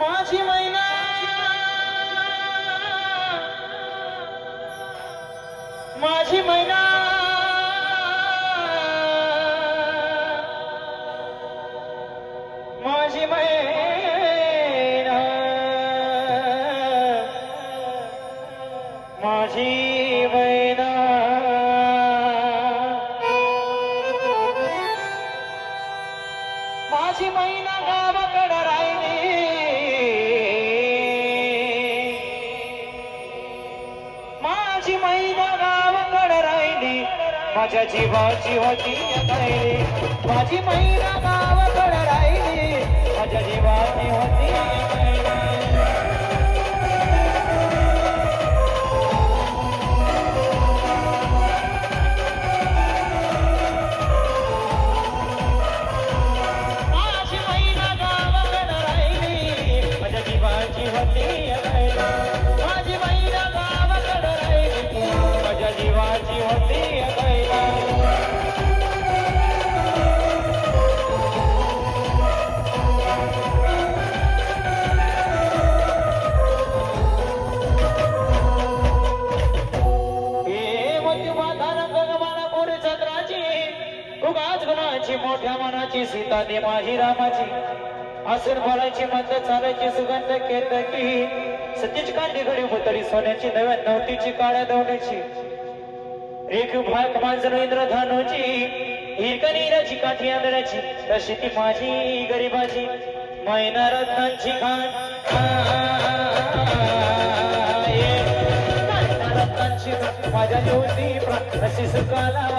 माझी महिना. माझी महिना. माझी मैना माझी मैना माझी महिना गावाकडं राय माझी मैना गावाकडं राहिली. माझ्या जीवाची होती माझी मैना गाव मोठ्या मनाची सीता दे माझी रामाची हसून बोलायची मंद चालायची सुगंध केतकी सतीच कांदी घडी उतरी सोन्याची नव्या नवतीची काळ्या दवण्याची रेख भाग मांजर इंद्रधानूची हिरकनीराची काठी आंधळ्याची तशी ती माझी गरीबाची. मैना रत्नांची खान. रत्नांची माझ्या ज्योती प्राणशी सुखाला.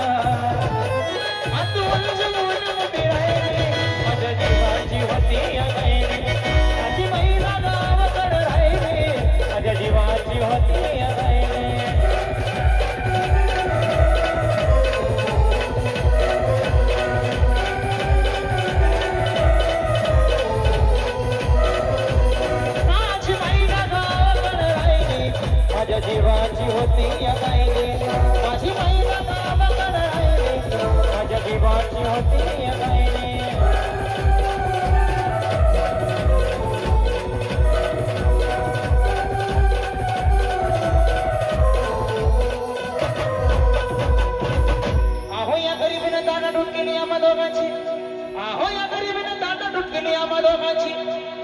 माझ्या होती आहो या गरीबीनं दाना लूट आम्हा दोघांची आहो या गरीबीनं दाना लूट आम्हा दोघांची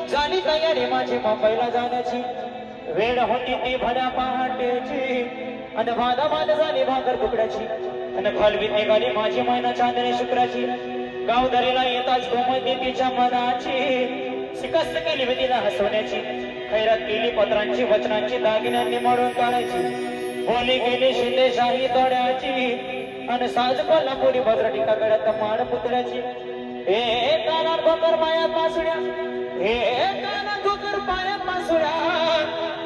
झाली तयारी माझी मुंबईला जाण्याची. वेळ होती ती भल्या पहाटेची. आणि वादा वाद झाली भाकर तुकड्याची आणि खालवी निघाली माझी महिना चांदणे शुक्राची. गावदारीला येताच घुमती तिच्या मनाची. शिकस्त केली मी तिला हसवण्याची. खैरात केली पत्रांची वचनांची दागिन्यांनी मळून काढायची. बोली गेली शिंदे शाही तोड्याची. आणि साज कोल्हापुरी भद्र टीका गळ्यात माळ पुतळ्याची. हे काना गोकर माया पासुड्या हे काना गोकर माया पासुड्या